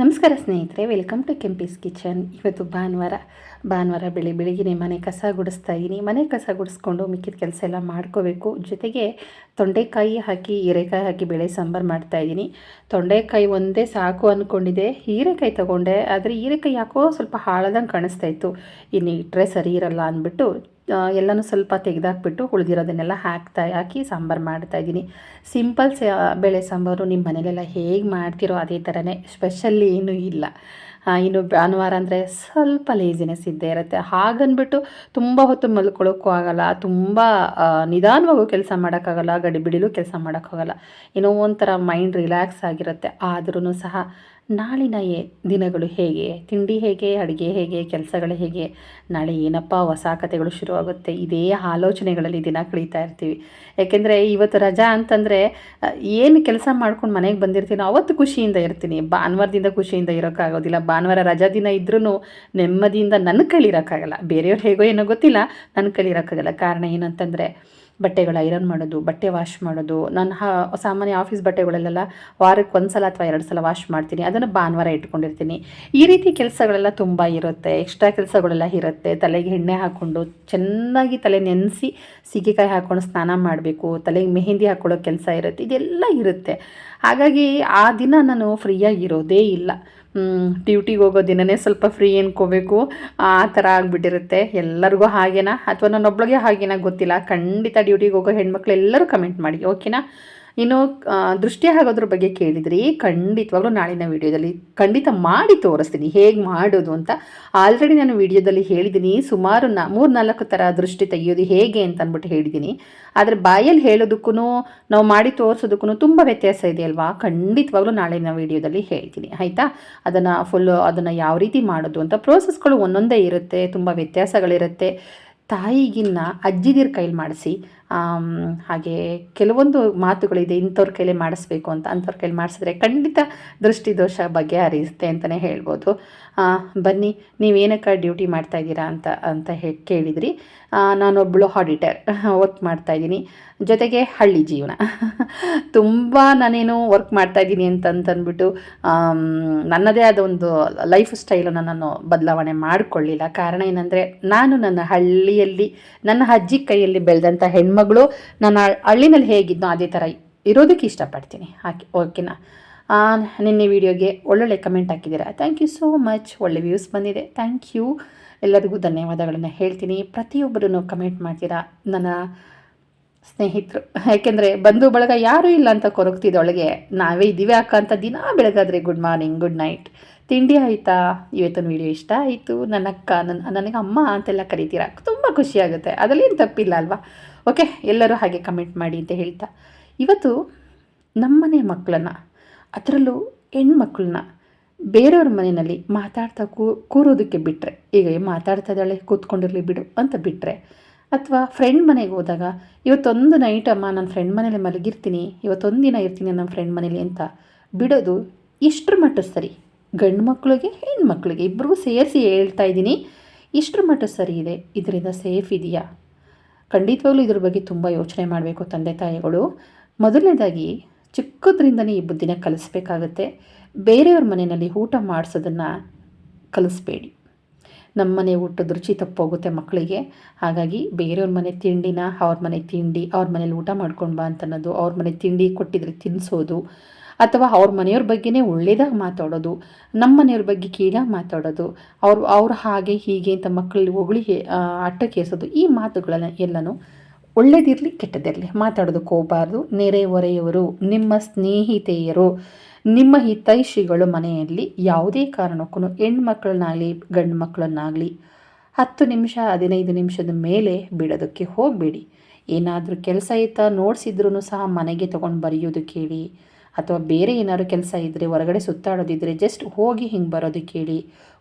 ನಮಸ್ಕಾರ ಸ್ನೇಹಿತರೆ, welcome to Kempee's kitchen. ಇವತ್ತು ಭಾನುವಾರ ಭಾನುವಾರ ಬೆಳಿ ಬೆಳಿಗ್ಗೆ ಮನೆ ಕಸ ಗುಡಿಸ್ತಾ ಇದ್ದೀನಿ ಮನೆ ಕಸ ಗುಡಿಸ್ಕೊಂಡು ಮಿಕ್ಕಿದ ಕೆಲಸ ಎಲ್ಲ ಮಾಡ್ಕೋಬೇಕು. ಜೊತೆಗೆ ತೊಂಡೆಕಾಯಿ ಹಾಕಿ, ಹೀರೆಕಾಯಿ ಹಾಕಿ ಬೇಳೆ ಸಾಂಬಾರು ಮಾಡ್ತಾಯಿದ್ದೀನಿ ತೊಂಡೆಕಾಯಿ ಒಂದೇ ಸಾಕು ಅಂದ್ಕೊಂಡಿದ್ದೆ ಹೀರೆಕಾಯಿ ತೊಗೊಂಡೆ, ಆದರೆ ಹೀರೆಕಾಯಿ ಯಾಕೋ ಸ್ವಲ್ಪ ಹಾಳದಂಗೆ ಕಾಣಿಸ್ತಾ ಇತ್ತು. ಇನ್ನು ಇಟ್ಟರೆ ಸರಿ ಇರಲ್ಲ ಅಂದ್ಬಿಟ್ಟು ಎಲ್ಲನೂ ಸ್ವಲ್ಪ ತೆಗೆದಾಕ್ಬಿಟ್ಟು ಉಳಿದಿರೋದನ್ನೆಲ್ಲ ಹಾಕ್ತಾ, ಹಾಕಿ ಸಾಂಬಾರು ಮಾಡ್ತಾಯಿದ್ದೀನಿ ಸಿಂಪಲ್ ಸ ಬೇಳೆ ಸಾಂಬಾರು ನಿಮ್ಮ ಮನೇಲೆಲ್ಲ ಹೇಗೆ ಮಾಡ್ತಿರೋ ಅದೇ ಥರನೇ ಸ್ಪೆಷಲ್ಲಿ ಏನೂ ಇಲ್ಲ. ಇನ್ನು ಭಾನುವಾರ ಅಂದರೆ ಸ್ವಲ್ಪ ಲೇಜಿನೆಸ್ ಇದ್ದೇ ಇರುತ್ತೆ. ಹಾಗನ್ಬಿಟ್ಟು ತುಂಬ ಹೊತ್ತು ಮಲ್ಕೊಳ್ಳೋಕ್ಕೂ ಆಗಲ್ಲ, ತುಂಬ ನಿಧಾನವಾಗೂ ಕೆಲಸ ಮಾಡೋಕ್ಕಾಗಲ್ಲ, ಗಡಿಬಿಡಿಲೂ ಕೆಲಸ ಮಾಡೋಕ್ಕಾಗಲ್ಲ. ಏನೋ ಒಂಥರ ಮೈಂಡ್ ರಿಲ್ಯಾಕ್ಸ್ ಆಗಿರುತ್ತೆ. ಆದ್ರೂ ಸಹ ನಾಳಿನ ದಿನಗಳು ಹೇಗೆ? ತಿಂಡಿ ಹೇಗೆ? ಅಡುಗೆ ಹೇಗೆ? ಕೆಲಸಗಳು ಹೇಗೆ? ನಾಳೆ ಏನಪ್ಪ ಹೊಸ ಕಥೆಗಳು ಶುರುವಾಗುತ್ತೆ? ಇದೇ ಆಲೋಚನೆಗಳಲ್ಲಿ ದಿನ ಕಳೀತಾ ಇರ್ತೀವಿ. ಯಾಕೆಂದರೆ ಇವತ್ತು ರಜಾ ಅಂತಂದರೆ ಏನು ಕೆಲಸ ಮಾಡ್ಕೊಂಡು ಮನೆಗೆ ಬಂದಿರ್ತೀನೋ ಅವತ್ತು ಖುಷಿಯಿಂದ ಇರ್ತೀನಿ. ಭಾನುವಾರದಿಂದ ಖುಷಿಯಿಂದ ಇರೋಕ್ಕಾಗೋದಿಲ್ಲ. ಭಾನುವಾರ ರಜಾ ದಿನ ಇದ್ರೂ ನೆಮ್ಮದಿಯಿಂದ ನನ್ನ ಕೈಲಿರೋಕ್ಕಾಗಲ್ಲ ಬೇರೆಯವ್ರು ಹೇಗೋ ಏನೋ ಗೊತ್ತಿಲ್ಲ ನನ್ನ ಕೈಲಿರೋಕ್ಕಾಗಲ್ಲ ಕಾರಣ ಏನಂತಂದರೆ ಬಟ್ಟೆಗಳು, ಐರನ್ ಮಾಡೋದು, ಬಟ್ಟೆ ವಾಶ್ ಮಾಡೋದು, ನಾನು ಸಾಮಾನ್ಯ ಆಫೀಸ್ ಬಟ್ಟೆಗಳಲ್ಲೆಲ್ಲ ವಾರಕ್ಕೆ ಒಂದು ಸಲ ಅಥವಾ ಎರಡು ಸಲ ವಾಶ್ ಮಾಡ್ತೀನಿ, ಅದನ್ನು ಭಾನುವಾರ ಇಟ್ಕೊಂಡಿರ್ತೀನಿ. ಈ ರೀತಿ ಕೆಲಸಗಳೆಲ್ಲ ತುಂಬ ಇರುತ್ತೆ, ಎಕ್ಸ್ಟ್ರಾ ಕೆಲಸಗಳೆಲ್ಲ ಇರುತ್ತೆ. ತಲೆಗೆ ಎಣ್ಣೆ ಹಾಕ್ಕೊಂಡು ಚೆನ್ನಾಗಿ ತಲೆ ನೆನೆಸಿ ಸೀಗೆಕಾಯಿ ಹಾಕ್ಕೊಂಡು ಸ್ನಾನ ಮಾಡಬೇಕು, ತಲೆಗೆ ಮೆಹಂದಿ ಹಾಕ್ಕೊಳ್ಳೋ ಕೆಲಸ ಇರುತ್ತೆ, ಇದೆಲ್ಲ ಇರುತ್ತೆ. ಹಾಗಾಗಿ ಆ ದಿನ ನಾನು ಫ್ರೀಯಾಗಿರೋದೇ ಇಲ್ಲ. ಡ್ಯೂಟಿಗೆ ಹೋಗೋ ದಿನವೇ ಸ್ವಲ್ಪ ಫ್ರೀ ಅನ್ಕೋಬೇಕು ಆ ಥರ ಆಗಿಬಿಟ್ಟಿರುತ್ತೆ. ಎಲ್ಲರಿಗೂ ಹಾಗೇನಾ? ಅಥವಾ ನನ್ನೊಬ್ಳಿಗೆ ಹಾಗೇನಾ ಗೊತ್ತಿಲ್ಲ. ಖಂಡಿತ ಡ್ಯೂಟಿಗೆ ಹೋಗೋ ಹೆಣ್ಮಕ್ಳು ಎಲ್ಲರೂ ಕಮೆಂಟ್ ಮಾಡಿ ಓಕೆನಾ ಇನ್ನು ದೃಷ್ಟಿ ಆಗೋದ್ರ ಬಗ್ಗೆ ಕೇಳಿದ್ರಿ ಖಂಡಿತವಾಗ್ಲೂ ನಾಳಿನ ವಿಡಿಯೋದಲ್ಲಿ ಖಂಡಿತ ಮಾಡಿ ತೋರಿಸ್ತೀನಿ. ಹೇಗೆ ಮಾಡೋದು ಅಂತ. ಆಲ್ರೆಡಿ ನಾನು ವಿಡಿಯೋದಲ್ಲಿ ಹೇಳಿದ್ದೀನಿ ಸುಮಾರು ನಾ ಮೂರು ನಾಲ್ಕು ಥರ ದೃಷ್ಟಿ ತೆಗೆಯೋದು ಹೇಗೆ ಅಂತ ಅಂದ್ಬಿಟ್ಟು ಹೇಳಿದ್ದೀನಿ ಆದರೆ ಬಾಯಲ್ಲಿ ಹೇಳೋದಕ್ಕೂ ನಾವು ಮಾಡಿ ತೋರಿಸೋದಕ್ಕೂ ತುಂಬ ವ್ಯತ್ಯಾಸ ಇದೆ ಅಲ್ವಾ? ಖಂಡಿತವಾಗ್ಲೂ ನಾಳಿನ ವಿಡಿಯೋದಲ್ಲಿ ಹೇಳ್ತೀನಿ. ಆಯಿತಾ? ಅದನ್ನು ಫುಲ್ಲು ಅದನ್ನು ಯಾವ ರೀತಿ ಮಾಡೋದು ಅಂತ ಪ್ರೋಸೆಸ್ಗಳು ಒಂದೊಂದೇ ಇರುತ್ತೆ. ತುಂಬ ವ್ಯತ್ಯಾಸಗಳಿರುತ್ತೆ. ತಾಯಿಗಿನ್ನ ಅಜ್ಜಿದಿರ ಕೈಲಿ ಮಾಡಿಸಿ ಹಾಗೆ ಕೆಲವೊಂದು ಮಾತುಗಳಿದೆ, ಇಂಥವ್ರ ಕೈಲಿ ಮಾಡಿಸ್ಬೇಕು ಅಂತ ಅಂಥವ್ರ ಕೈಲಿ ಮಾಡಿಸಿದ್ರೆ ಖಂಡಿತ ದೃಷ್ಟಿದೋಷ ಬಗ್ಗೆ ಹರಿಸುತ್ತೆ ಅಂತಲೇ ಹೇಳ್ಬೋದು ಬನ್ನಿ, ನೀವೇನಕ್ಕೆ ಡ್ಯೂಟಿ ಮಾಡ್ತಾ ಇದ್ದೀರಾ ಅಂತ ಅಂತ ಹೇಳಿ ಕೇಳಿದ್ರಿ. ನಾನೊಬ್ಬಳು ಆಡಿಟರ್, ವರ್ಕ್ ಮಾಡ್ತಾಯಿದ್ದೀನಿ ಜೊತೆಗೆ ಹಳ್ಳಿ ಜೀವನ. ತುಂಬ ನಾನೇನು ವರ್ಕ್ ಮಾಡ್ತಾಯಿದ್ದೀನಿ ಅಂತಂತಂದ್ಬಿಟ್ಟು ನನ್ನದೇ ಆದ ಒಂದು ಲೈಫ್ ಸ್ಟೈಲನ್ನು ನಾನು ಬದಲಾವಣೆ ಮಾಡಿಕೊಳ್ಳಿಲ್ಲ. ಕಾರಣ ಏನಂದರೆ, ನಾನು ನನ್ನ ಹಳ್ಳಿಯಲ್ಲಿ, ನನ್ನ ಅಜ್ಜಿ ಕೈಯಲ್ಲಿ ಬೆಳೆದಂಥ ಹೆಣ್ಮಗಳು ನನ್ನ ಹಳ್ಳಿನಲ್ಲಿ ಹೇಗಿದ್ನೋ ಅದೇ ಥರ ಇರೋದಕ್ಕೆ ಇಷ್ಟಪಡ್ತೀನಿ. ಹಾಕಿ ಓಕೆನಾ? ನಿನ್ನೆ ವಿಡಿಯೋಗೆ ಒಳ್ಳೊಳ್ಳೆ ಕಮೆಂಟ್ ಹಾಕಿದ್ದೀರಾ? ಥ್ಯಾಂಕ್ ಯು ಸೋ ಮಚ್ ಒಳ್ಳೆ ವ್ಯೂಸ್ ಬಂದಿದೆ. ಥ್ಯಾಂಕ್ ಯು ಎಲ್ಲರಿಗೂ ಧನ್ಯವಾದಗಳನ್ನು ಹೇಳ್ತೀನಿ. ಪ್ರತಿಯೊಬ್ಬರೂ ಕಮೆಂಟ್ ಮಾಡ್ತೀರಾ? ನನ್ನ ಸ್ನೇಹಿತರು. ಯಾಕೆಂದರೆ ಬಂಧು ಬಳಗ ಯಾರೂ ಇಲ್ಲ ಅಂತ ಕೊರಗ್ತಿದ್ದೊಳಗೆ ನಾವೇ ಇದ್ದೀವಿ ಅಕ್ಕ ಅಂತ ದಿನ ಬೆಳಗಾದರೆ ಗುಡ್ ಮಾರ್ನಿಂಗ್ ಗುಡ್ ನೈಟ್ ತಿಂಡಿ ಆಯಿತಾ? ಇವತ್ತಿನ ವಿಡಿಯೋ ಇಷ್ಟ ಆಯಿತು? ನನ್ನ ಅಕ್ಕ ನನ್ನ, ನನಗೆ ಅಮ್ಮ ಅಂತೆಲ್ಲ ಕರಿತೀರಾ? ತುಂಬ ಖುಷಿಯಾಗುತ್ತೆ ಅದರಲ್ಲೇನು ತಪ್ಪಿಲ್ಲ ಅಲ್ವಾ? ಓಕೆ, ಎಲ್ಲರೂ ಹಾಗೆ ಕಮೆಂಟ್ ಮಾಡಿ ಅಂತ ಹೇಳ್ತಾ. ಇವತ್ತು ನಮ್ಮನೆ ಮಕ್ಕಳನ್ನ, ಅದರಲ್ಲೂ ಹೆಣ್ಮಕ್ಳನ್ನ ಬೇರೆಯವ್ರ ಮನೆಯಲ್ಲಿ ಮಾತಾಡ್ತಾ ಕೂರೋದಕ್ಕೆ ಬಿಟ್ಟರೆ ಈಗ ಮಾತಾಡ್ತಾ ಇದ್ದಾಳೆ, ಕೂತ್ಕೊಂಡಿರಲಿ ಬಿಡು ಅಂತ ಬಿಟ್ಟರೆ ಅಥವಾ ಫ್ರೆಂಡ್ ಮನೆಗೆ ಹೋದಾಗ, ಇವತ್ತೊಂದು ನೈಟ್ ಅಮ್ಮ ನನ್ನ ಫ್ರೆಂಡ್ ಮನೇಲಿ ಮಲಗಿರ್ತೀನಿ, ಇವತ್ತೊಂದು ದಿನ ಇರ್ತೀನಿ ನನ್ನ ಫ್ರೆಂಡ್ ಮನೇಲಿ ಅಂತ ಬಿಡೋದು ಇಷ್ಟರ ಮಟ್ಟ ಸರಿ? ಗಂಡು ಮಕ್ಕಳಿಗೆ ಹೆಣ್ಮಕ್ಳಿಗೆ ಇಬ್ಬರಿಗೂ ಸೇರಿಸಿ ಹೇಳ್ತಾ ಇದ್ದೀನಿ, ಇಷ್ಟರ ಮಟ್ಟ ಸರಿ ಇದೆ? ಇದರಿಂದ ಸೇಫ್ ಇದೆಯಾ? ಖಂಡಿತವಾಗ್ಲೂ ಇದ್ರ ಬಗ್ಗೆ ತುಂಬ ಯೋಚನೆ ಮಾಡಬೇಕು ತಂದೆ ತಾಯಿಗಳು. ಮೊದಲನೇದಾಗಿ, ಚಿಕ್ಕದ್ರಿಂದನೇ ಈ ಬುದ್ಧಿನ ಕಲಿಸ್ಬೇಕಾಗತ್ತೆ. ಬೇರೆಯವ್ರ ಮನೆಯಲ್ಲಿ ಊಟ ಮಾಡಿಸೋದನ್ನು ಕಲಿಸ್ಬೇಡಿ. ನಮ್ಮ ಮನೆ ಊಟದ ರುಚಿ ತಪ್ಪೋಗುತ್ತೆ ಮಕ್ಕಳಿಗೆ. ಹಾಗಾಗಿ ಬೇರೆಯವ್ರ ಮನೆ ತಿಂಡಿನ ಅವ್ರ ಮನೆ ತಿಂಡಿ, ಅವ್ರ ಮನೇಲಿ ಊಟ ಮಾಡ್ಕೊಂಡು ಬಾ ಅಂತನ್ನೋದು, ಅವ್ರ ಮನೆ ತಿಂಡಿ ಕೊಟ್ಟಿದ್ರೆ ತಿನ್ನಿಸೋದು ಅಥವಾ ಅವ್ರ ಮನೆಯವ್ರ ಬಗ್ಗೆನೇ ಒಳ್ಳೇದಾಗಿ ಮಾತಾಡೋದು, ನಮ್ಮ ಮನೆಯವ್ರ ಬಗ್ಗೆ ಕೀಳಾಗಿ ಮಾತಾಡೋದು, ಅವ್ರು ಅವ್ರು ಹಾಗೆ ಹೀಗೆ ಅಂತ ಮಕ್ಕಳಲ್ಲಿ ಹೊಗಳಿ ಅಟ್ಟಕ್ಕೇಸೋದು, ಈ ಮಾತುಗಳನ್ನು ಎಲ್ಲನೂ ಒಳ್ಳೇದಿರಲಿ ಕೆಟ್ಟದಿರಲಿ. ಮಾತಾಡೋದಕ್ಕೆ ಹೋಗಬಾರ್ದು. ನೆರೆಹೊರೆಯವರು ನಿಮ್ಮ ಸ್ನೇಹಿತೆಯರು, ನಿಮ್ಮ ಹಿತೈಷಿಗಳು ಮನೆಯಲ್ಲಿ ಯಾವುದೇ ಕಾರಣಕ್ಕೂ ಹೆಣ್ಮಕ್ಳನ್ನಾಗಲಿ ಗಂಡು ಮಕ್ಕಳನ್ನಾಗಲಿ ಹತ್ತು ನಿಮಿಷ, ಹದಿನೈದು ನಿಮಿಷದ ಮೇಲೆ ಬಿಡೋದಕ್ಕೆ ಹೋಗಬೇಡಿ. ಏನಾದರೂ ಕೆಲಸ ಇತ್ತ ನೋಡಿಸಿದ್ರೂ ಸಹ ಮನೆಗೆ ತಗೊಂಡು ಬರೆಯೋದು ಕೇಳಿ. ಅಥವಾ ಬೇರೆ ಏನಾದ್ರು ಕೆಲಸ ಇದ್ದರೆ ಹೊರಗಡೆ ಸುತ್ತಾಡೋದಿದ್ದರೆ ಜಸ್ಟ್ ಹೋಗಿ ಹಿಂಗೆ ಬರೋದು ಕೇಳಿ.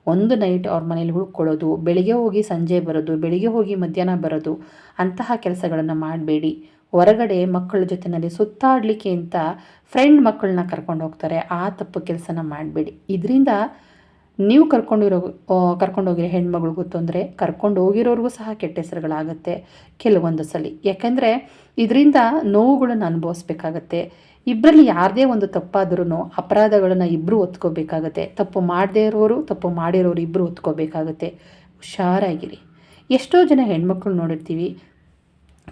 ಒಂದು ನೈಟ್ ಅವ್ರ ಮನೇಲಿ ಹುಡ್ಕೊಳ್ಳೋದು ಬೆಳಿಗ್ಗೆ ಹೋಗಿ ಸಂಜೆ ಬರೋದು, ಬೆಳಿಗ್ಗೆ ಹೋಗಿ ಮಧ್ಯಾಹ್ನ ಬರೋದು, ಅಂತಹ ಕೆಲಸಗಳನ್ನು ಮಾಡಬೇಡಿ. ಹೊರಗಡೆ ಮಕ್ಕಳ ಜೊತೆಯಲ್ಲಿ ಸುತ್ತಾಡಲಿಕ್ಕೆ ಅಂತ ಫ್ರೆಂಡ್ ಮಕ್ಕಳನ್ನ ಕರ್ಕೊಂಡು ಹೋಗ್ತಾರೆ. ಆ ತಪ್ಪು ಕೆಲಸನ ಮಾಡಬೇಡಿ. ಇದರಿಂದ ನೀವು ಕರ್ಕೊಂಡಿರೋ ಕರ್ಕೊಂಡೋಗಿರೋ ಹೆಣ್ಮಗಳಿಗೂ ತೊಂದರೆ, ಕರ್ಕೊಂಡು ಹೋಗಿರೋರಿಗೂ ಸಹ ಕೆಟ್ಟ ಹೆಸರುಗಳಾಗುತ್ತೆ. ಕೆಲವೊಂದು ಸಲ. ಯಾಕೆಂದರೆ ಇದರಿಂದ ನೋವುಗಳನ್ನು ಅನುಭವಿಸ್ಬೇಕಾಗತ್ತೆ. ಇಬ್ಬರಲ್ಲಿ ಯಾರದೇ ಒಂದು ತಪ್ಪಾದ್ರೂ ಅಪರಾಧಗಳನ್ನು ಇಬ್ಬರು ಒತ್ಕೋಬೇಕಾಗತ್ತೆ ತಪ್ಪು ಮಾಡದೇ ಇರೋರು, ತಪ್ಪು ಮಾಡಿರೋರು ಇಬ್ಬರು ಒತ್ಕೋಬೇಕಾಗತ್ತೆ ಹುಷಾರಾಗಿರಿ. ಎಷ್ಟೋ ಜನ ಹೆಣ್ಮಕ್ಳು ನೋಡಿರ್ತೀವಿ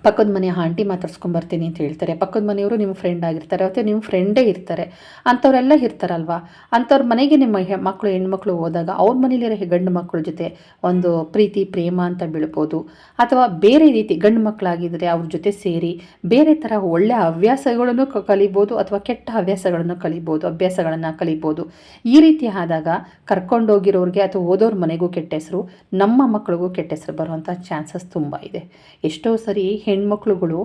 ಪಕ್ಕದ ಮನೆ ಆಂಟಿ ಮಾತಾಡ್ಸ್ಕೊಂಬರ್ತೀನಿ ಅಂತ ಹೇಳ್ತಾರೆ. ಪಕ್ಕದ ಮನೆಯವರು ನಿಮ್ಮ ಫ್ರೆಂಡ್ ಆಗಿರ್ತಾರೆ ಅಥವಾ ನಿಮ್ಮ ಫ್ರೆಂಡೇ ಇರ್ತಾರೆ. ಅಂಥವರೆಲ್ಲ ಇರ್ತಾರಲ್ವ? ಅಂಥವ್ರ ಮನೆಗೆ ನಿಮ್ಮ ಮಕ್ಕಳು ಹೆಣ್ಮಕ್ಳು ಹೋದಾಗ ಅವ್ರ ಮನೇಲಿರೋ ಗಂಡು ಮಕ್ಕಳ ಜೊತೆ ಒಂದು ಪ್ರೀತಿ, ಪ್ರೇಮ ಅಂತ ಬೀಳ್ಬೋದು. ಅಥವಾ ಬೇರೆ ರೀತಿ ಗಂಡು ಮಕ್ಕಳಾಗಿದ್ದರೆ ಅವ್ರ ಜೊತೆ ಸೇರಿ ಬೇರೆ ಥರ ಒಳ್ಳೆಯ ಹವ್ಯಾಸಗಳನ್ನು ಕಲಿಬೋದು ಅಥವಾ ಕೆಟ್ಟ ಹವ್ಯಾಸಗಳನ್ನು ಕಲಿಬೋದು, ಅಭ್ಯಾಸಗಳನ್ನು ಕಲಿಬೋದು. ಈ ರೀತಿ ಆದಾಗ ಕರ್ಕೊಂಡೋಗಿರೋರಿಗೆ ಅಥವಾ ಓದೋರ ಮನೆಗೂ ಕೆಟ್ಟ ಹೆಸರು, ನಮ್ಮ ಮಕ್ಕಳಿಗೂ ಕೆಟ್ಟ ಹೆಸರು ಬರುವಂಥ ಚಾನ್ಸಸ್ ತುಂಬ ಇದೆ. ಎಷ್ಟೋ ಸರಿ ಹೆಣ್ಮಕ್ಳುಗಳು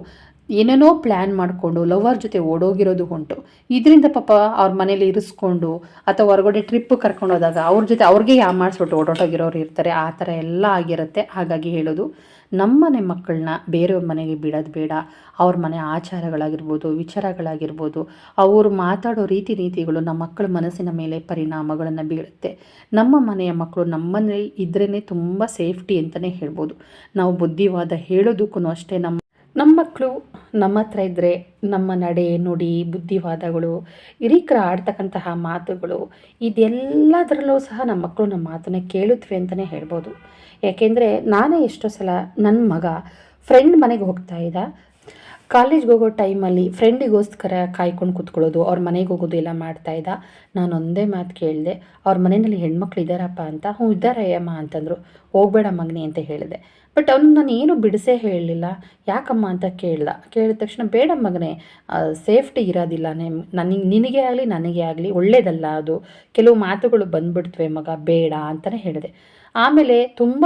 ಏನೇನೋ ಪ್ಲ್ಯಾನ್ ಮಾಡಿಕೊಂಡು ಲವರ್ ಜೊತೆ ಓಡೋಗಿರೋದು ಉಂಟು. ಇದರಿಂದ ಪಾಪ ಅವ್ರ ಮನೇಲಿ ಇರಿಸ್ಕೊಂಡು ಅಥವಾ ಹೊರಗಡೆ ಟ್ರಿಪ್ ಕರ್ಕೊಂಡು ಹೋದಾಗ ಅವ್ರ ಜೊತೆ ಅವ್ರಿಗೆ ಯಾ ಮಾಡಿಸ್ಬಿಟ್ಟು ಓಡೋಟೋಗಿರೋರು ಇರ್ತಾರೆ. ಆ ಥರ ಎಲ್ಲ ಆಗಿರುತ್ತೆ. ಹಾಗಾಗಿ ಹೇಳೋದು. ನಮ್ಮನೆ ಮಕ್ಕಳನ್ನ ಬೇರೆಯವ್ರ ಮನೆಗೆ ಬಿಡೋದು ಬೇಡ. ಅವ್ರ ಮನೆ ಆಚಾರಗಳಾಗಿರ್ಬೋದು, ವಿಚಾರಗಳಾಗಿರ್ಬೋದು, ಅವರು ಮಾತಾಡೋ ರೀತಿ ನೀತಿಗಳು ನಮ್ಮ ಮಕ್ಕಳ ಮನಸ್ಸಿನ ಮೇಲೆ ಪರಿಣಾಮಗಳನ್ನು ಬೀಳುತ್ತೆ ನಮ್ಮ ಮನೆಯ ಮಕ್ಕಳು ನಮ್ಮನೇ ಇದ್ರೇ ತುಂಬ ಸೇಫ್ಟಿ ಅಂತಲೇ ಹೇಳ್ಬೋದು. ನಾವು ಬುದ್ಧಿವಾದ ಹೇಳೋದಕ್ಕೂ ಅಷ್ಟೇ ನಮ್ಮ ನಮ್ಮ ಮಕ್ಕಳು ನಮ್ಮ ಹತ್ರ ಇದ್ದರೆ ನಮ್ಮ ನಡೆ, ನುಡಿ, ಬುದ್ಧಿವಾದಗಳು, ಹಿರಿಕರ ಆಡ್ತಕ್ಕಂತಹ ಮಾತುಗಳು, ಇದೆಲ್ಲದರಲ್ಲೂ ಸಹ ನಮ್ಮ ಮಕ್ಕಳು ನಮ್ಮ ಮಾತನ್ನು ಕೇಳುತ್ತವೆ ಅಂತಲೇ ಹೇಳ್ಬೋದು. ಯಾಕೆಂದರೆ ನಾನೇ ಎಷ್ಟೋ ಸಲ ನನ್ನ ಮಗ ಫ್ರೆಂಡ್ ಮನೆಗೆ ಹೋಗ್ತಾ ಇದ್ದ. ಕಾಲೇಜ್ಗೆ ಹೋಗೋ ಟೈಮಲ್ಲಿ ಫ್ರೆಂಡಿಗೋಸ್ಕರ ಕಾಯ್ಕೊಂಡು ಕೂತ್ಕೊಳ್ಳೋದು, ಅವ್ರ ಮನೆಗೆ ಹೋಗೋದು ಎಲ್ಲ ಮಾಡ್ತಾ ಇದ್ದ. ನಾನು ಒಂದೇ ಮಾತು ಕೇಳಿದೆ, ಅವ್ರ ಮನೆಯಲ್ಲಿ ಹೆಣ್ಮಕ್ಳು ಇದ್ದಾರಪ್ಪ ಅಂತ. ಹ್ಞೂ ಇದ್ದಾರೆ ಅಮ್ಮ ಅಂತಂದರು. ಹೋಗಬೇಡ ಮಗನಿ ಅಂತ ಹೇಳಿದೆ. ಬಟ್ ಅವ್ನು ನಾನು ಏನು ಬಿಡಿಸೇ ಹೇಳಲಿಲ್ಲ. ಯಾಕಮ್ಮ ಅಂತ ಕೇಳ್ದ. ಕೇಳಿದ ತಕ್ಷಣ ಬೇಡ ಮಗನೇ ಸೇಫ್ಟಿ ಇರೋದಿಲ್ಲ. ನನಗೆ, ನಿನಗೆ ಆಗಲಿ, ನನಗೆ ಆಗಲಿ, ಒಳ್ಳೇದಲ್ಲ ಅದು. ಕೆಲವು ಮಾತುಗಳು ಬಂದ್ಬಿಡ್ತವೆ ಮಗ, ಬೇಡ ಅಂತಲೇ ಹೇಳಿದೆ. ಆಮೇಲೆ ತುಂಬ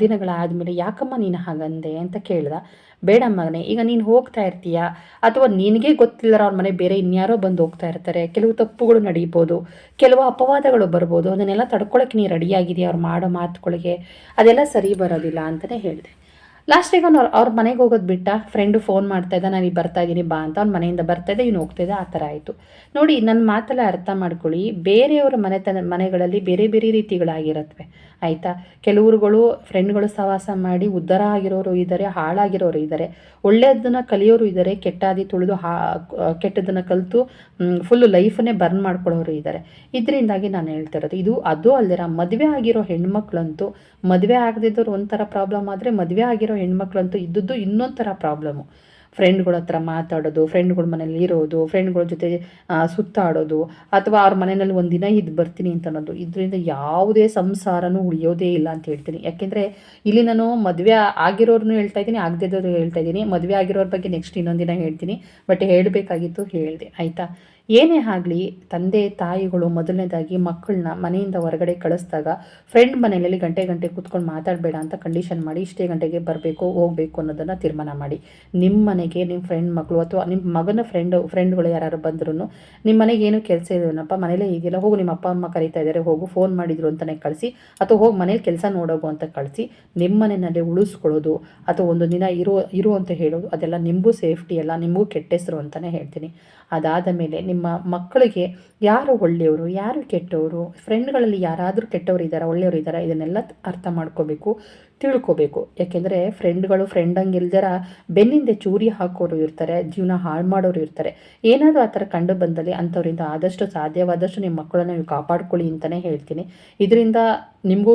ದಿನಗಳಾದಮೇಲೆ, ಯಾಕಮ್ಮ ನೀನು ಹಾಗಂದೆ? ಅಂತ ಕೇಳ್ದ. ಬೇಡ ಮಗನೇ, ಈಗ ನೀನು ಹೋಗ್ತಾ ಇರ್ತೀಯ? ಅಥವಾ ನಿನಗೆ ಗೊತ್ತಿಲ್ಲ ಅವ್ರ ಮನೆ ಬೇರೆ ಇನ್ಯಾರೋ ಬಂದು ಹೋಗ್ತಾ ಇರ್ತಾರೆ, ಕೆಲವು ತಪ್ಪುಗಳು ನಡೀಬೋದು, ಕೆಲವು ಅಪವಾದಗಳು ಬರ್ಬೋದು, ಅದನ್ನೆಲ್ಲ ತಡ್ಕೊಳಕ್ಕೆ ನೀನು ರೆಡಿಯಾಗಿದೆಯಾ ಅವ್ರು ಮಾಡೋ ಮಾತುಗಳಿಗೆ ಅದೆಲ್ಲ ಸರಿ ಬರೋದಿಲ್ಲ ಅಂತಲೇ ಹೇಳಿದೆ. ಲಾಸ್ಟಿಗೆ ಅವ್ನು ಅವ್ರ ಮನೆಗೆ ಹೋಗೋದು ಬಿಟ್ಟ. ಫ್ರೆಂಡು ಫೋನ್ ಮಾಡ್ತಾ ಇದ್ದ, ನಾನು ಈಗ ಬರ್ತಾ ಇದ್ದೀನಿ ಬಾ ಅಂತ. ಅವ್ನ ಮನೆಯಿಂದ ಬರ್ತಾ ಇದ್ದೆ ಇವ್ನು ಹೋಗ್ತಾ ಆ ಥರ ಆಯಿತು. ನೋಡಿ ನನ್ನ ಮಾತೆಲ್ಲ ಅರ್ಥ ಮಾಡ್ಕೊಳ್ಳಿ. ಬೇರೆಯವರ ಮನೆತನ ಮನೆಗಳಲ್ಲಿ ಬೇರೆ ಬೇರೆ ರೀತಿಗಳಾಗಿರತ್ವೆ. ಆಯಿತಾ? ಕೆಲವ್ರುಗಳು ಫ್ರೆಂಡ್ಗಳು ಸಹವಾಸ ಮಾಡಿ ಉದ್ದಾರ ಆಗಿರೋರು ಇದ್ದಾರೆ ಹಾಳಾಗಿರೋರು ಇದ್ದಾರೆ ಒಳ್ಳೆಯದನ್ನು ಕಲಿಯೋರು ಇದ್ದಾರೆ ಕೆಟ್ಟಾದಿ ತುಳಿದು ಹಾ ಕೆಟ್ಟದನ್ನು ಕಲಿತು ಫುಲ್ಲು ಲೈಫನ್ನೇ ಬರ್ನ್ ಮಾಡ್ಕೊಳ್ಳೋರು ಇದ್ದಾರೆ ಇದರಿಂದಾಗಿ ನಾನು ಹೇಳ್ತಾ ಇರೋದು, ಇದು ಅದು ಅಲ್ಲದೆ ಮದುವೆ ಆಗಿರೋ ಹೆಣ್ಮಕ್ಳಂತೂ ಮದುವೆ ಆಗದಿದ್ದವ್ರು ಒಂಥರ ಪ್ರಾಬ್ಲಮ್ ಆದರೆ ಮದುವೆ ಆಗಿರೋ ಹೆಣ್ಮಕ್ಳಂತೂ ಇದ್ದದ್ದು ಇನ್ನೊಂದು ಥರ ಪ್ರಾಬ್ಲಮ್ಮು ಫ್ರೆಂಡ್ಗಳ ಹತ್ರ ಮಾತಾಡೋದು ಫ್ರೆಂಡ್ಗಳ ಮನೇಲಿ ಇರೋದು ಫ್ರೆಂಡ್ಗಳ ಜೊತೆ ಸುತ್ತಾಡೋದು, ಅಥವಾ ಅವ್ರ ಮನೆಯಲ್ಲಿ ಒಂದು ದಿನ ಇದ್ದು ಬರ್ತೀನಿ ಅಂತ ಅನ್ನೋದು. ಇದರಿಂದ ಯಾವುದೇ ಸಂಸಾರನೂ ಉಳಿಯೋದೇ ಇಲ್ಲ ಅಂತ ಹೇಳ್ತೀನಿ. ಯಾಕೆಂದರೆ ಇಲ್ಲಿ ನಾನು ಮದುವೆ ಆಗಿರೋರ್ನು ಹೇಳ್ತಾ ಇದ್ದೀನಿ ಆಗದಿದ್ದವರು ಹೇಳ್ತಾ ಇದ್ದೀನಿ. ಮದುವೆ ಆಗಿರೋರ ಬಗ್ಗೆ ನೆಕ್ಸ್ಟ್ ಇನ್ನೊಂದು ದಿನ ಹೇಳ್ತೀನಿ. ಬಟ್ ಹೇಳಬೇಕಾಗಿತ್ತು ಹೇಳಿದೆ. ಆಯಿತಾ? ಏನೇ ಆಗಲಿ, ತಂದೆ, ತಾಯಿಗಳು ಮೊದಲನೇದಾಗಿ ಮಕ್ಕಳನ್ನ ಮನೆಯಿಂದ ಹೊರಗಡೆ ಕಳಿಸ್ದಾಗ ಫ್ರೆಂಡ್ ಮನೆಯಲ್ಲಿ ಗಂಟೆ ಗಂಟೆ ಕೂತ್ಕೊಂಡು ಮಾತಾಡಬೇಡ ಅಂತ ಕಂಡೀಷನ್ ಮಾಡಿ ಇಷ್ಟೇ ಗಂಟೆಗೆ ಬರಬೇಕು, ಹೋಗಬೇಕು ಅನ್ನೋದನ್ನು ತೀರ್ಮಾನ ಮಾಡಿ. ನಿಮ್ಮ ಮನೆಗೆ ನಿಮ್ಮ ಫ್ರೆಂಡ್ ಮಕ್ಕಳು ಅಥವಾ ನಿಮ್ಮ ಮಗನ ಫ್ರೆಂಡು ಫ್ರೆಂಡ್ಗಳು ಯಾರು ಬಂದ್ರೂ ನಿಮ್ಮ ಮನೆಗೆ ಏನು ಕೆಲಸ ಇದೇನಪ್ಪ ಮನೇಲೇ ಇದೆಯಲ್ಲ, ಹೋಗು ನಿಮ್ಮ ಅಪ್ಪ, ಅಮ್ಮ ಕರೀತಾ ಇದ್ದಾರೆ ಹೋಗು ಫೋನ್ ಮಾಡಿದ್ರು ಅಂತಲೇ ಕಳಿಸಿ ಅಥವಾ ಹೋಗಿ ಮನೇಲಿ ಕೆಲಸ ನೋಡೋಗು ಅಂತ ಕಳಿಸಿ ನಿಮ್ಮ ಮನೆಯಲ್ಲೇ ಉಳಿಸ್ಕೊಳ್ಳೋದು ಅಥವಾ ಒಂದು ದಿನ ಇರೋ, ಇರು ಅಂತ ಹೇಳೋದು ಅದೆಲ್ಲ ನಿಮಗೂ ಸೇಫ್ಟಿ ಅಲ್ಲ, ನಿಮಗೂ ಕೆಟ್ಟ ಹೆಸರು ಅಂತಲೇ ಹೇಳ್ತೀನಿ. ಅದಾದ ಮೇಲೆ ನಿಮ್ಮ ಮಕ್ಕಳಿಗೆ ಯಾರು ಒಳ್ಳೆಯವರು, ಯಾರು ಕೆಟ್ಟವರು ಫ್ರೆಂಡ್ಗಳಲ್ಲಿ ಯಾರಾದರೂ ಕೆಟ್ಟವರು ಇದ್ದಾರಾ ಒಳ್ಳೆಯವರು ಇದ್ದಾರಾ ಇದನ್ನೆಲ್ಲ ಅರ್ಥ ಮಾಡ್ಕೋಬೇಕು, ತಿಳ್ಕೋಬೇಕು. ಯಾಕೆಂದರೆ ಫ್ರೆಂಡ್ಗಳು ಫ್ರೆಂಡ್ ಹಂಗಿಲ್ದರ ಬೆನ್ನಿಂದೆ ಚೂರಿ ಹಾಕೋರು ಇರ್ತಾರೆ, ಜೀವನ ಹಾಳು ಮಾಡೋರು ಇರ್ತಾರೆ. ಏನಾದರೂ ಆ ಥರ ಕಂಡು ಬಂದಲ್ಲಿ ಅಂಥವರಿಂದ ಆದಷ್ಟು ಸಾಧ್ಯವಾದಷ್ಟು ನಿಮ್ಮ ಮಕ್ಕಳನ್ನ ನೀವು ಕಾಪಾಡ್ಕೊಳ್ಳಿ ಅಂತಲೇ ಹೇಳ್ತೀನಿ. ಇದರಿಂದ ನಿಮಗೂ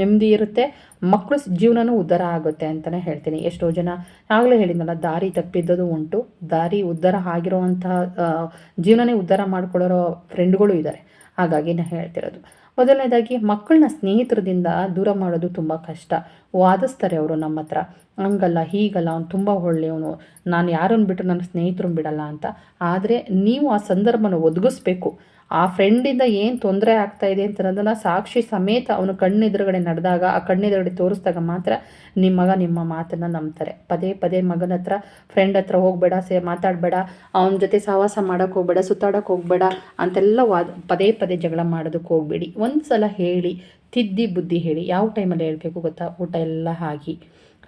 ನೆಮ್ಮದಿ ಇರುತ್ತೆ ಮಕ್ಕಳು ಜೀವನನೂ ಉದ್ಧಾರ ಆಗುತ್ತೆ ಅಂತಲೇ ಹೇಳ್ತೀನಿ. ಎಷ್ಟೋ ಜನ ಆಗಲೇ ಹೇಳಿದ್ನಲ್ಲ, ದಾರಿ ತಪ್ಪಿದ್ದದು ಉಂಟು, ದಾರಿ ಉದ್ಧಾರ ಆಗಿರುವಂತಹ ಜೀವನನೇ ಉದ್ಧಾರ ಮಾಡ್ಕೊಳ್ಳೋ ಫ್ರೆಂಡ್ಗಳು ಇದ್ದಾರೆ. ಹಾಗಾಗಿ ನಾನು ಹೇಳ್ತಿರೋದು. ಮೊದಲನೇದಾಗಿ ಮಕ್ಕಳನ್ನ ಸ್ನೇಹಿತರದಿಂದ ದೂರ ಮಾಡೋದು ತುಂಬ ಕಷ್ಟ. ವಾದಿಸ್ತಾರೆ ಅವರು ನಮ್ಮ ಹತ್ರ. ಹಂಗಲ್ಲ, ಹೀಗಲ್ಲ, ಅವ್ನು ತುಂಬ ಒಳ್ಳೆಯವನು. ನಾನು ಯಾರನ್ನು ಬಿಟ್ಟು ನನ್ನ ಸ್ನೇಹಿತರನ್ನು ಬಿಡಲ್ಲ ಅಂತ. ಆದರೆ ನೀವು ಆ ಸಂದರ್ಭನ ಒದಗಿಸ್ಬೇಕು. ಆ ಫ್ರೆಂಡಿಂದ ಏನು ತೊಂದರೆ ಆಗ್ತಾ ಇದೆ ಅಂತ ಅನ್ನೋದನ್ನು ಸಾಕ್ಷಿ ಸಮೇತ ಅವನು ಕಣ್ಣೆದುರುಗಡೆ ನಡೆದಾಗ, ಆ ಕಣ್ಣೆದುರುಗಡೆ ತೋರಿಸಿದಾಗ ಮಾತ್ರ ನಿಮ್ಮ ಮಗ ನಿಮ್ಮ ಮಾತನ್ನು ನಂಬ್ತಾರೆ. ಪದೇ ಪದೇ ಮಗನ ಹತ್ರ ಫ್ರೆಂಡ್ ಹತ್ರ ಹೋಗಬೇಡ, ಸೇ, ಮಾತಾಡಬೇಡ. ಅವನ ಜೊತೆ ಸಹವಾಸ ಮಾಡೋಕ್ಕೆ ಹೋಗಬೇಡ, ಸುತ್ತಾಡೋಕೆ ಹೋಗಬೇಡ ಅಂತೆಲ್ಲ ವಾದ, ಪದೇ ಪದೇ ಜಗಳ ಮಾಡೋದಕ್ಕೆ ಹೋಗಬೇಡಿ. ಒಂದು ಸಲ ಹೇಳಿ ತಿದ್ದಿ ಬುದ್ಧಿ ಹೇಳಿ ಯಾವ ಟೈಮಲ್ಲಿ ಹೇಳಬೇಕು ಗೊತ್ತಾ? ಊಟ ಎಲ್ಲ ಆಗಿ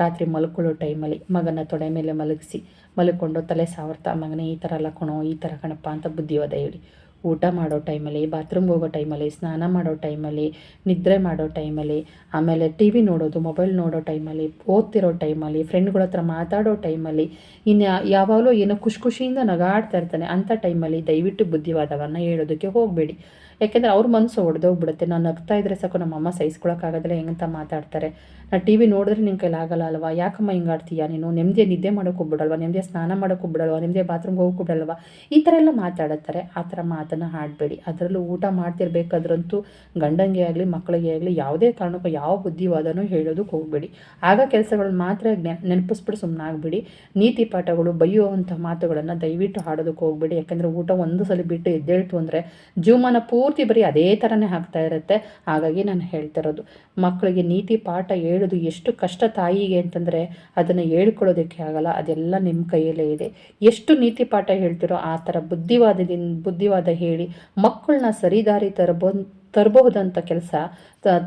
ರಾತ್ರಿ ಮಲ್ಕೊಳ್ಳೋ ಟೈಮಲ್ಲಿ ಮಗನ ತೊಡೆ ಮೇಲೆ ಮಲಗಿಸಿ, ಮಲ್ಕೊಂಡು ತಲೆ ಸಾವರ್ತಾ, ಮಗನೇ ಈ ಥರ ಎಲ್ಲ ಕಣೋ, ಈ ಥರ ಕಣಪ್ಪ ಅಂತ ಬುದ್ಧಿವಾದ ಹೇಳಿ. ಊಟ ಮಾಡೋ ಟೈಮಲ್ಲಿ ಬಾತ್ರೂಮ್ಗೆ ಹೋಗೋ ಟೈಮಲ್ಲಿ, ಸ್ನಾನ ಮಾಡೋ ಟೈಮಲ್ಲಿ, ನಿದ್ರೆ ಮಾಡೋ ಟೈಮಲ್ಲಿ, ಆಮೇಲೆ ಟಿ ವಿ ನೋಡೋದು ಮೊಬೈಲ್ ನೋಡೋ ಟೈಮಲ್ಲಿ, ಓದ್ತಿರೋ ಟೈಮಲ್ಲಿ ಫ್ರೆಂಡ್ಗಳ ಹತ್ರ ಮಾತಾಡೋ ಟೈಮಲ್ಲಿ ಇನ್ನು ಯಾವಾಗಲೂ ಏನೋ ಖುಷಿ ಖುಷಿಯಿಂದ ನಗಾಡ್ತಾ ಇರ್ತಾನೆ. ಅಂಥ ಟೈಮಲ್ಲಿ ದಯವಿಟ್ಟು ಬುದ್ಧಿವಾದವನ್ನು ಹೇಳೋದಕ್ಕೆ ಹೋಗಬೇಡಿ. ಯಾಕೆಂದರೆ ಅವ್ರ ಮನಸ್ಸು ಒಡೆದೋಗ್ಬಿಡುತ್ತೆ. ನಾನು ನಗ್ತಾ ಇದ್ರೆ ಸಾಕು ನಮ್ಮ ಅಮ್ಮ ಸಹಿಸ್ಕೊಳಕ್ಕಾಗೋದಿಲ್ಲ ಹೆಂಗಂತ ಮಾತಾಡ್ತಾರೆ. ನಾ ಟಿ ವಿ ನೋಡಿದ್ರೆ ನಿನ್ನ ಕೈಲಿ ಆಗಲ್ಲ ಅಲ್ವಾ? ಯಾಕಮ್ಮ ಹಿಂಗಾಡ್ತೀಯ ನೀನು? ನೆಮ್ಮದಿ ನಿದ್ದೆ ಮಾಡೋಕೆ ಹೋಗ್ಬಿಡಲ್ವಾ? ನೆಮ್ಮದಿ ಸ್ನಾನ ಮಾಡೋಕೆ ಹೋಗ್ಬಿಡಲ್ವಾ? ನೆಮ್ಮದಿ ಬಾತ್ರೂಮ್ಗೆ ಹೋಗಕ್ಕೆ ಬಿಡಲ್ವಾ ಈ ಥರ ಎಲ್ಲ ಮಾತಾಡುತ್ತಾರೆ ಆ ಥರ ಮಾತನ್ನು ಹಾಡಬೇಡಿ. ಅದರಲ್ಲೂ ಊಟ ಮಾಡ್ತಿರ್ಬೇಕಾದ್ರಂತೂ ಗಂಡಂಗೆ ಆಗಲಿ ಮಕ್ಕಳಿಗೆ ಆಗಲಿ, ಯಾವುದೇ ಕಾರಣಕ್ಕೂ ಯಾವ ಬುದ್ಧಿವಾದನೂ ಹೇಳೋದಕ್ಕೆ ಹೋಗಬೇಡಿ. ಆಗ ಕೆಲಸಗಳನ್ನ ಮಾತ್ರ ನೆನಪಿಸ್ಬಿಟ್ಟು ಸುಮ್ಮನಾಗ್ಬಿಡಿ ನೀತಿ ಪಾಠಗಳು ಬೈಯುವಂಥ ಮಾತುಗಳನ್ನು ದಯವಿಟ್ಟು ಹಾಡೋದಕ್ಕೆ ಹೋಗಬೇಡಿ. ಯಾಕೆಂದರೆ ಊಟ ಒಂದು ಸಲ ಬಿಟ್ಟು ಎದ್ದೇಳ್ತು ಅಂದರೆ ಜೀವಮಾನ ಪೂರ್ತಿ ಬರೀ ಅದೇ ಥರನೇ ಆಗ್ತಾ ಇರುತ್ತೆ. ಹಾಗಾಗಿ ನಾನು ಹೇಳ್ತಿರೋದು, ಮಕ್ಕಳಿಗೆ ನೀತಿ ಪಾಠ ಹೇಳೋದು ಎಷ್ಟು ಕಷ್ಟ ತಾಯಿಗೆ ಅಂತಂದರೆ ಅದನ್ನು ಹೇಳ್ಕೊಳ್ಳೋದಕ್ಕೆ ಆಗಲ್ಲ, ಅದೆಲ್ಲ ನಿಮ್ಮ ಕೈಯಲ್ಲೇ ಇದೆ. ಎಷ್ಟು ನೀತಿ ಪಾಠ ಹೇಳ್ತಿರೋ ಆ ಥರ ಬುದ್ಧಿವಾದದಿಂದ, ಬುದ್ಧಿವಾದ ಹೇಳಿ ಮಕ್ಕಳನ್ನ ಸರಿದಾರಿ ತರಬೋ ತರಬಹುದಂಥ ಕೆಲಸ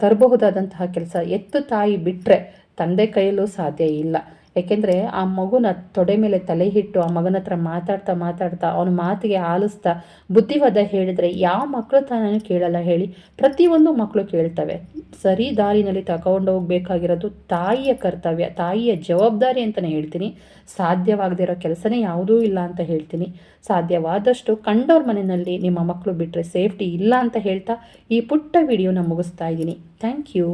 ತರಬಹುದಾದಂತಹ ಕೆಲಸ ಎತ್ತು ತಾಯಿ ಬಿಟ್ಟರೆ ತಂದೆ ಕೈಯಲ್ಲೂ ಸಾಧ್ಯ ಇಲ್ಲ. ಯಾಕೆಂದರೆ ಆ ಮಗುನ ತೊಡೆ ಮೇಲೆ ತಲೆ ಹಿಟ್ಟು, ಆ ಮಗನ ಹತ್ರ ಮಾತಾಡ್ತಾ ಮಾತಾಡ್ತಾ ಅವನ ಮಾತಿಗೆ ಆಲಿಸ್ತಾ ಬುದ್ಧಿವಾದ ಹೇಳಿದರೆ ಯಾವ ಮಕ್ಕಳು ತಾನೇ ಕೇಳಲ್ಲ ಹೇಳಿ ಪ್ರತಿಯೊಂದು ಮಕ್ಕಳು ಕೇಳ್ತವೆ. ಸರಿ, ದಾರಿನಲ್ಲಿ ತಗೊಂಡು ಹೋಗ್ಬೇಕಾಗಿರೋದು ತಾಯಿಯ ಕರ್ತವ್ಯ, ತಾಯಿಯ ಜವಾಬ್ದಾರಿ ಅಂತಲೇ ಹೇಳ್ತೀನಿ. ಸಾಧ್ಯವಾಗದಿರೋ ಕೆಲಸನೇ ಯಾವುದೂ ಇಲ್ಲ ಅಂತ ಹೇಳ್ತೀನಿ. ಸಾಧ್ಯವಾದಷ್ಟು ಕಂಡವ್ರ ಮನೆಯಲ್ಲಿ ನಿಮ್ಮ ಮಕ್ಕಳು ಬಿಟ್ಟರೆ ಸೇಫ್ಟಿ ಇಲ್ಲ ಅಂತ ಹೇಳ್ತಾ ಈ ಪುಟ್ಟ ವಿಡಿಯೋನ ಮುಗಿಸ್ತಾ ಇದ್ದೀನಿ. Thank you.